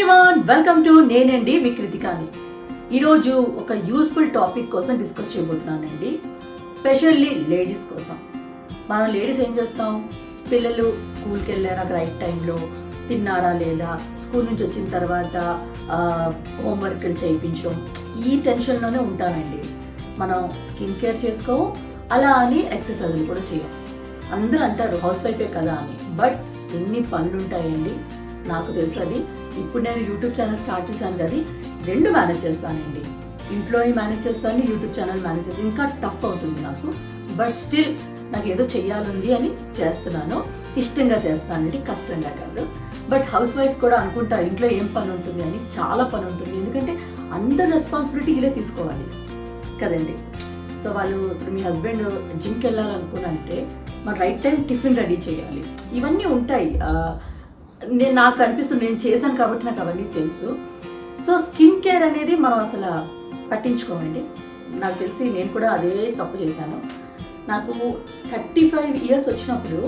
Everyone welcome to నేనండి మీ కృతికాని. ఈరోజు ఒక యూస్ఫుల్ టాపిక్ కోసం డిస్కస్ చేయబోతున్నానండి. స్పెషల్లీ లేడీస్ కోసం. మనం లేడీస్ ఏం చేస్తాం? పిల్లలు స్కూల్కి వెళ్ళారా రైట్ టైంలో తిన్నారా లేదా? స్కూల్ నుంచి వచ్చిన తర్వాత హోంవర్క్లు చేయించడం. ఈ టెన్షన్లోనే ఉంటానండి. మనం స్కిన్ కేర్ చేసుకోము. అలా అని ఎక్సర్సైజులు కూడా చేయం. అందరూ అంటారు హౌస్ వైఫే కదా అని. బట్ ఎన్ని పనులు ఉంటాయండి నాకు తెలుసు అది. ఇప్పుడు నేను యూట్యూబ్ ఛానల్ స్టార్ట్ చేశాను కదా రెండు మేనేజ్ చేస్తానండి. ఇంట్లోని మేనేజ్ చేస్తాను యూట్యూబ్ ఛానల్ మేనేజ్ చేస్తాను. ఇంకా టఫ్ అవుతుంది నాకు. బట్ స్టిల్ నాకు ఏదో చెయ్యాలి అని చేస్తున్నాను. ఇష్టంగా చేస్తానండి కష్టంగా కాదు. బట్ హౌస్ వైఫ్ కూడా అనుకుంటా ఇంట్లో ఏం పని ఉంటుంది అని చాలా పని ఉంటుంది ఎందుకంటే అందరి రెస్పాన్సిబిలిటీ ఇలా తీసుకోవాలి కదండి. సో వాళ్ళు ఇప్పుడు మీ హస్బెండ్ జిమ్కి వెళ్ళాలనుకున్నంటే మన రైట్ టైం టిఫిన్ రెడీ చేయాలి. ఇవన్నీ ఉంటాయి. నేను నాకు అనిపిస్తుంది నేను చేశాను కాబట్టి నాకు అవన్నీ తెలుసు. సో స్కిన్ కేర్ అనేది మనం అసలు పట్టించుకోమండి. నాకు తెలిసి నేను కూడా అదే తప్పు చేశాను. నాకు థర్టీ ఫైవ్ ఇయర్స్ వచ్చినప్పుడు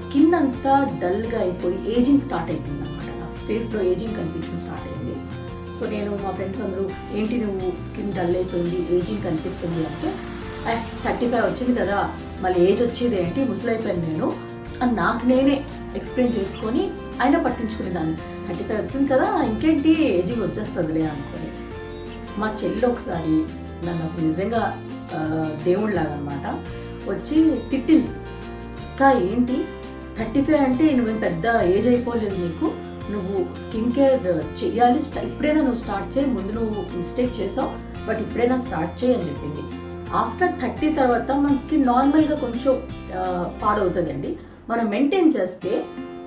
స్కిన్ అంతా డల్గా అయిపోయి ఏజింగ్ స్టార్ట్ అయిపోయింది అనమాట నా ఫేస్లో ఏజింగ్ కనిపించడం స్టార్ట్ అయింది. సో నేను మా ఫ్రెండ్స్ అందరూ ఏంటి నువ్వు స్కిన్ డల్ అయిపోయింది ఏజింగ్ కనిపిస్తుంది? అంటే థర్టీ ఫైవ్ వచ్చింది కదా మళ్ళీ ఏజ్ వచ్చేది ఏంటి? ముసలైపోయింది నేను. అని నాకు నేనే ఎక్స్ప్లెయిన్ చేసుకొని ఆయన పట్టించుకునేదాన్ని. థర్టీ ఫైవ్ వచ్చింది కదా ఇంకేంటి? ఏజింగ్ వచ్చేస్తుందిలే అనుకుని. మా చెల్లి ఒకసారి నన్ను అసలు నిజంగా ఆ, దేవుళ్ళలాగా వచ్చి తిట్టింది. ఇంకా ఏంటి? థర్టీ ఫైవ్ అంటే నువ్వు పెద్ద ఏజ్ అయిపోలేదు నీకు. నువ్వు స్కిన్ కేర్ చేయాలి ఇప్పుడైనా నువ్వు స్టార్ట్ చేయి. ముందు నువ్వు మిస్టేక్ చేసావు. బట్ ఇప్పుడైనా స్టార్ట్ చేయి అని చెప్పింది. ఆఫ్టర్ థర్టీ తర్వాత మన స్కిన్ నార్మల్గా కొంచెం ఆ, పాడవుతుందండి. మనం మెయింటైన్ చేస్తే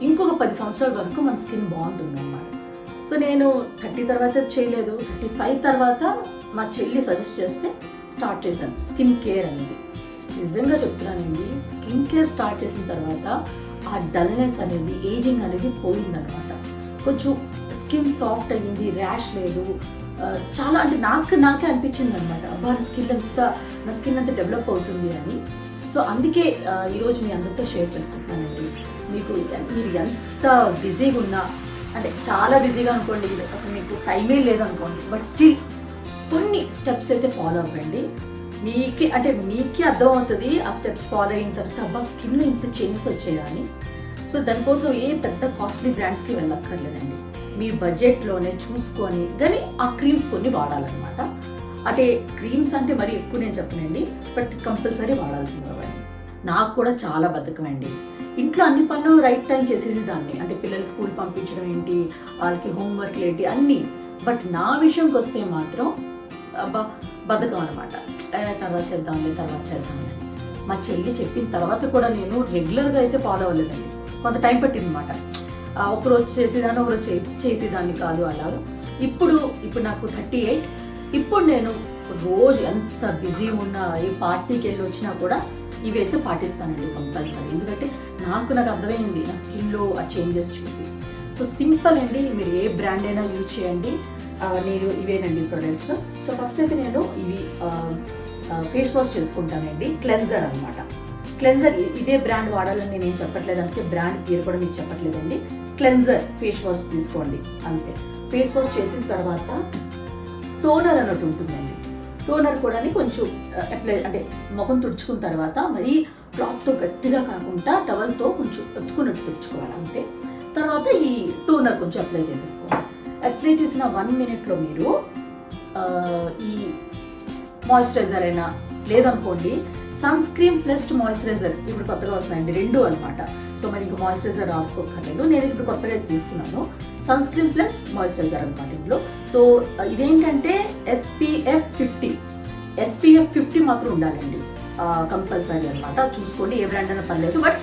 ఇంకొక పది సంవత్సరాల వరకు మన స్కిన్ బాగుంటుంది అన్నమాట సో నేను థర్టీ తర్వాత చేయలేదు. థర్టీ ఫైవ్ తర్వాత మా చెల్లి సజెస్ట్ చేస్తే స్టార్ట్ చేశాను. స్కిన్ కేర్ అనేది. నిజంగా చెప్తున్నానండి స్కిన్ కేర్ స్టార్ట్ చేసిన తర్వాత ఆ డల్నెస్ అనేది ఏజింగ్ అనేది పోయిందనమాట కొంచెం స్కిన్ సాఫ్ట్ అయ్యింది ర్యాష్ లేదు. చాలా అంటే నాకు నాకే అనిపించింది అనమాట అబ్బా నా స్కిన్ అంత నా స్కిన్ అంతా డెవలప్ అవుతుంది అని. సో అందుకే ఈరోజు మీ అందరితో షేర్ చేసుకుంటున్నానండి. మీకు మీరు ఎంత బిజీగా ఉన్నా అంటే చాలా బిజీగా అనుకోండి అసలు మీకు టైమే లేదనుకోండి బట్ స్టిల్ కొన్ని స్టెప్స్ అయితే ఫాలో అవ్వండి. మీకే అంటే మీకే అర్థమవుతుంది ఆ స్టెప్స్ ఫాలో అయిన తర్వాత అబ్బా స్కిన్ ఇంత చేంజెస్ వచ్చేదాన్ని సో దానికోసం ఏ పెద్ద కాస్ట్లీ బ్రాండ్స్కి వెళ్ళక్కర్లేదండి. మీ బడ్జెట్లోనే చూసుకొని కానీ ఆ క్రీమ్స్ కొన్ని వాడాలన్నమాట. అంటే క్రీమ్స్ అంటే మరి ఎక్కువ నేను చెప్పనండి బట్ కంపల్సరీ వాడాల్సింది అవన్నీ. నాకు కూడా చాలా బతకం అండి ఇంట్లో అన్ని పనులు రైట్ టైం చేసేసి దాన్ని అంటే పిల్లలు స్కూల్ పంపించడం ఏంటి వాళ్ళకి హోంవర్క్ ఏంటి అన్నీ. బట్ నా విషయంకి వస్తే మాత్రం అబ్బా బద్ధకం అనమాట తర్వాత చేద్దాంలే తర్వాత చేద్దాంలే మా చెల్లి చెప్పిన తర్వాత కూడా నేను రెగ్యులర్గా అయితే ఫాలో అవ్వలేదండి. కొంత టైం పట్టింది అనమాట ఒకరోజు చేసేదాన్ని ఒకరోజు చేసేదాన్ని కాదు అలాగా. ఇప్పుడు ఇప్పుడు నాకు థర్టీ ఎయిట్ ఇప్పుడు నేను రోజు ఎంత బిజీ ఉన్నా ఏ పార్టీకి వెళ్ళి వచ్చినా కూడా ఇవి అయితే పాటిస్తానండి కంపల్సరీ. ఎందుకంటే నాకు నాకు అర్థమైంది నా స్కిన్లో ఆ చేంజెస్ చూసి. సో సింపుల్ అండి మీరు ఏ బ్రాండ్ అయినా యూజ్ చేయండి. నేను ఇవేనండి ప్రొడక్ట్స్. సో ఫస్ట్ అయితే నేను ఇవి ఫేస్ వాష్ చేసుకుంటానండి. క్లెన్జర్ అనమాట క్లెన్జర్ ఇదే బ్రాండ్ వాడాలని నేను ఏం చెప్పట్లేదు. అందుకే బ్రాండ్ పేరు కూడా మీకు చెప్పట్లేదండి. క్లెన్జర్ ఫేస్ వాష్ తీసుకోండి అంతే. ఫేస్ వాష్ చేసిన తర్వాత టోనర్ అన్నట్టు ఉంటుందండి. టోనర్ కూడా కొంచెం అప్లై అంటే ముఖం తుడుచుకున్న తర్వాత మరీ క్లాత్తో గట్టిగా కాకుండా టవల్తో కొంచెం ఎత్తుకున్నట్టు తుడుచుకోవాలి అంతే. తర్వాత ఈ టోనర్ కొంచెం అప్లై చేసేసుకోవాలి. అప్లై చేసిన వన్ మినిట్లో మీరు ఈ మాయిశ్చరైజర్ అయినా లేదనుకోండి సన్ స్క్రీన్ ప్లస్ మాయిశ్చరైజర్ ఇప్పుడు కొత్తగా వస్తున్నాయండి రెండు అనమాట సో మరి ఇంకా మాయిశ్చరైజర్ రాసుకోక్కర్లేదు. నేను ఇప్పుడు కొత్తగా తీసుకున్నాను. సన్ స్క్రీన్ ప్లస్ మాయిశ్చరైజర్ అనమాట ఇందులో. సో ఇదేంటంటే ఎస్పీఎఫ్ ఫిఫ్టీ ఎస్పీఎఫ్ ఫిఫ్టీ మాత్రం ఉండాలండి. కంపల్సరీ అనమాట చూసుకోండి ఏ బ్రాండ్ అయినా పర్లేదు బట్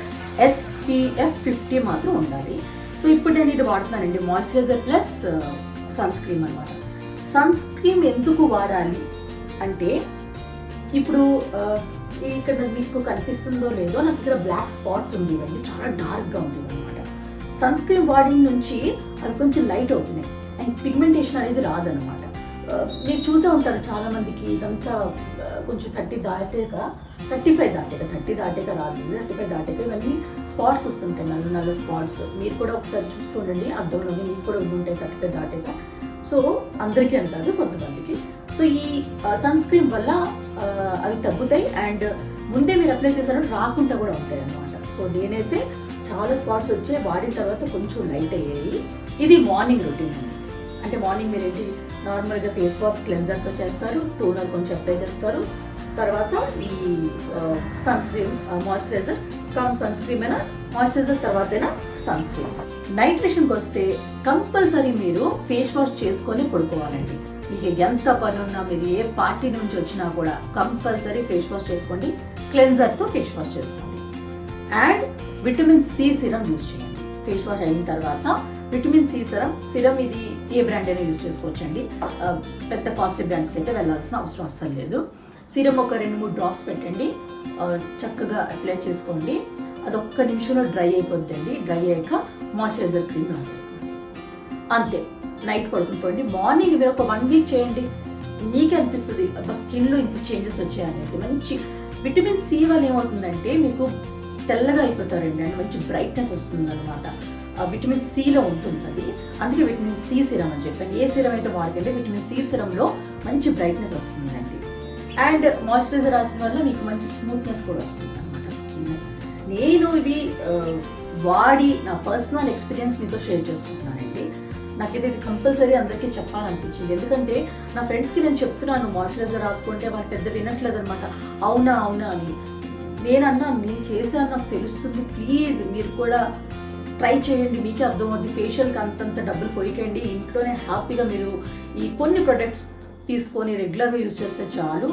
ఎస్పీఎఫ్ ఫిఫ్టీ మాత్రం ఉండాలి. సో ఇప్పుడు నేను ఇది వాడుతున్నానండి మాయిశ్చరైజర్ ప్లస్ సన్ స్క్రీమ్ అనమాట సన్ స్క్రీన్ ఎందుకు వాడాలి అంటే ఇప్పుడు ఇక్కడ మీకు కనిపిస్తుందో లేదో నాకు ఇక్కడ బ్లాక్ స్పాట్స్ ఉండేవండి చాలా డార్క్గా ఉండేవి అనమాట సన్ స్క్రీన్ వాడిన నుంచి అవి కొంచెం లైట్ అవుతున్నాయి. అండ్ పిగ్మెంటేషన్ అనేది రాదనమాట uh, మీరు చూసే ఉంటారు చాలా మందికి ఇదంతా uh, కొంచెం థర్టీ దాటాక థర్టీ ఫైవ్ దాటాక థర్టీ దాటాక రాదు. థర్టీ ఫైవ్ దాటాక ఇవన్నీ స్పాట్స్ వస్తుంటాయి నల్ల నల్ల స్పాట్స్. మీరు కూడా ఒకసారి చూస్తుండండి అద్దంలోనే మీకు కూడా ఉంటాయి థర్టీ ఫైవ్ దాటాక. సో అందరికీ అంటారు కొంతమందికి. సో ఈ uh, సన్ స్క్రీన్ వల్ల అవి తగ్గుతాయి అండ్ ముందే మీరు అప్లై చేశారో రాకుండా కూడా ఉంటాయి అనమాట సో నేనైతే చాలా స్పాట్స్ వచ్చే వాడిన తర్వాత కొంచెం లైట్ అయ్యాయి. ఇది మార్నింగ్ రొటీన్. అంటే మార్నింగ్ మీరు ఏంటి? నార్మల్గా ఫేస్ వాష్ క్లెన్జర్తో చేస్తారు టోనర్ కొంచెం అప్లై చేస్తారు. తర్వాత ఈ sunscreen moisturiser come sunscreen అయినా మాయిశ్చరైజర్ తర్వాతైనా సన్ స్క్రీన్ నైట్ విషయంకి వస్తే కంపల్సరీ మీరు ఫేస్ వాష్ చేసుకొని పడుకోవాలండి. మీకు ఎంత పని ఉన్నా మీరు ఏ పార్టీ నుంచి వచ్చినా కూడా కంపల్సరీ ఫేస్ వాష్ చేసుకోండి క్లెన్జర్తో ఫేస్ వాష్ చేసుకోండి. And vitamin C serum use చేయండి. ఫేస్ వాష్ అయిన తర్వాత విటమిన్ సి సిరం సిరం ఇది ఏ బ్రాండ్ అయినా యూజ్ చేసుకోవచ్చండి. పెద్ద కాస్ట్లీ బ్రాండ్స్కి అయితే వెళ్ళాల్సిన అవసరం అస్సలు లేదు. సిరం ఒక రెండు మూడు డ్రాప్స్ పెట్టండి. చక్కగా అప్లై చేసుకోండి. అది ఒక్క నిమిషంలో డ్రై అయిపోద్దండి. డ్రై అయ్యాక మాయిశ్చరైజర్ క్రీమ్ రాసేసుకోండి. అంతే. నైట్ పడుకుని మార్నింగ్ మీరు ఒక వన్ వీక్ చేయండి. మీకే అనిపిస్తుంది ఒక స్కిన్లో ఇంత చేంజెస్ వచ్చాయనేసి మంచి విటమిన్ సి వల్ల ఏమవుతుందంటే మీకు తెల్లగా అయిపోతారండి. అండ్ మంచి బ్రైట్నెస్ వస్తుంది అనమాట విటమిన్ సిలో ఉంటుంది అది అందుకే విటమిన్ సి సిరం అని చెప్పాను. ఏ సిరం అయితే వాడితే విటమిన్ సి సిరంలో మంచి బ్రైట్నెస్ వస్తుందండి. అండ్ మాయిశ్చరైజర్ రాసిన వల్ల మీకు మంచి స్మూత్నెస్ కూడా వస్తుంది అనమాట స్కిన్. నేను ఇవి వాడి నా పర్సనల్ ఎక్స్పీరియన్స్ మీతో షేర్ చేసుకుంటున్నానండి. నాకైతే ఇది కంపల్సరీ అందరికీ చెప్పాలనిపించింది. ఎందుకంటే నా ఫ్రెండ్స్కి నేను చెప్తున్నాను మాయిశ్చరైజర్ రాసుకుంటే వాళ్ళు పెద్ద వినట్లేదు అనమాట అవునా అవునా అని. నేను అన్నా నేను చేశాను నాకు తెలుస్తుంది. ప్లీజ్ మీరు కూడా ట్రై చేయండి మీకే అర్థమవుతుంది ఫేషియల్కి అంతంత డబ్బులు పోయికండి. ఇంట్లోనే హ్యాపీగా మీరు ఈ కొన్ని ప్రొడక్ట్స్ తీసుకొని రెగ్యులర్గా యూస్ చేస్తే చాలు.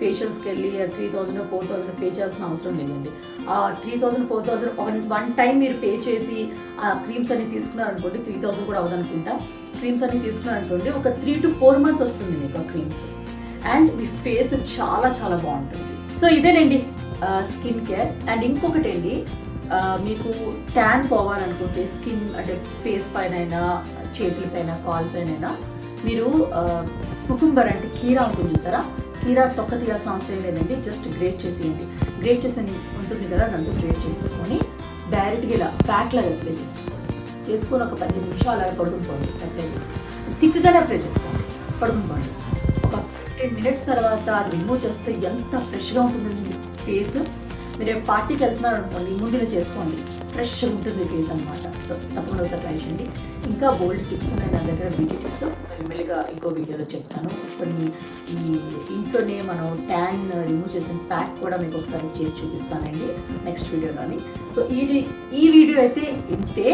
ఫేషియల్స్కి వెళ్ళి three thousand four thousand pay చేయాల్సిన అవసరం లేదండి. ఆ three thousand four thousand one one time మీరు పే చేసి ఆ క్రీమ్స్ అన్ని తీసుకున్నారనుకోండి త్రీ థౌజండ్ కూడా అవదనుకుంటా క్రీమ్స్ అన్ని తీసుకున్నారనుకోండి ఒక త్రీ టు ఫోర్ మంత్స్ వస్తుంది మీకు ఆ క్రీమ్స్ అండ్ మీ ఫేస్ చాలా చాలా బాగుంటుంది. సో ఇదేనండి స్కిన్ కేర్ అండ్ ఇంకొకటి అండి మీకు ట్యాన్ పోవాలనుకుంటే స్కిన్ అంటే ఫేస్ పైన అయినా చేతుల పైన కాల్ పైన అయినా మీరు కుకుంబర్ అంటే కీరా ఉంటుంది చూసారా? కీరా తొక్క తీయాల్సిన అవసరం లేదండి జస్ట్ గ్రేట్ చేసేయండి. గ్రేట్ చేసి ఉంటుంది కదా దాంతో గ్రేట్ చేసేసుకొని డైరెక్ట్గా ఇలా ప్యాక్ లాగా అప్లై చేసేసుకోండి. చేసుకొని ఒక పది నిమిషాలు అలా పడుకుని అప్లై చేసి థిక్గానే అప్లై చేసుకోండి పడుకుని ఒక ఫిఫ్టీన్ మినిట్స్ తర్వాత అది రిమూవ్ చేస్తే ఎంత ఫ్రెష్గా ఉంటుందండి ఫేస్ మీరు రేపు పార్టీకి వెళ్తున్నారు అనుకోండి ముందులో చేసుకోండి. ఫ్రెష్గా ఉంటుంది ఫేస్ అనమాట సో తప్పకుండా ఒకసారి ట్రై చేయండి. ఇంకా బోల్డ్ టిప్స్ ఉన్నాయి నా దగ్గర బ్యూటీ టిప్స్ మెల్లిగా ఇంకో వీడియోలో చెప్తాను. కొన్ని ఈ ఇంట్లోనే మనం ట్యాన్ రిమూవ్ చేసిన ప్యాక్ కూడా మీకు ఒకసారి చేసి చూపిస్తానండి. నెక్స్ట్ వీడియోలోని. సో ఈ ఈ వీడియో అయితే ఇంతే.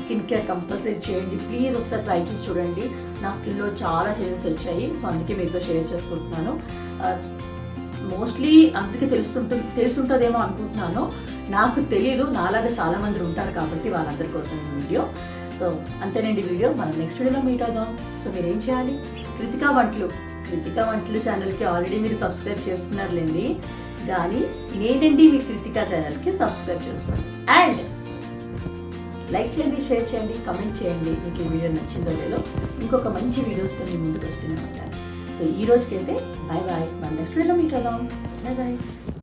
స్కిన్ కేర్ కంపల్సరీ చేయండి. ప్లీజ్ ఒకసారి ట్రై చేసి చూడండి. నా స్కిన్లో చాలా చేంజెస్ వచ్చాయి. సో అందుకే మీతో షేర్ చేసుకుంటున్నాను. మోస్ట్లీ అందరికీ తెలుస్తుంటుంది తెలుసుంటుందేమో అనుకుంటున్నాను. నాకు తెలియదు నాలాగా చాలా మంది ఉంటారు కాబట్టి వాళ్ళందరి కోసం ఈ వీడియో. సో అంతేనండి వీడియో. మనం నెక్స్ట్ వీడియోలో మీట్ అవుదాం. సో మీరు ఏం చేయాలి? కృతికా వంటలు. కృతికా వంటలు ఛానల్కి ఆల్రెడీ మీరు సబ్స్క్రైబ్ చేసుకున్నారులేండి. కానీ నేనండి మీ కృతికా ఛానల్కి సబ్స్క్రైబ్ చేస్తాను అండ్ లైక్ చేయండి షేర్ చేయండి కమెంట్ చేయండి. మీకు ఈ వీడియో నచ్చిందో లేదో. ఇంకొక మంచి వీడియోస్తో మీ ముందుకు వస్తూనే ఉంటాను సో ఈ రోజుకైతే బాయ్ బాయ్ మన నెక్స్ట్ వీడియోలో మీకు అవుదాం. Bye bye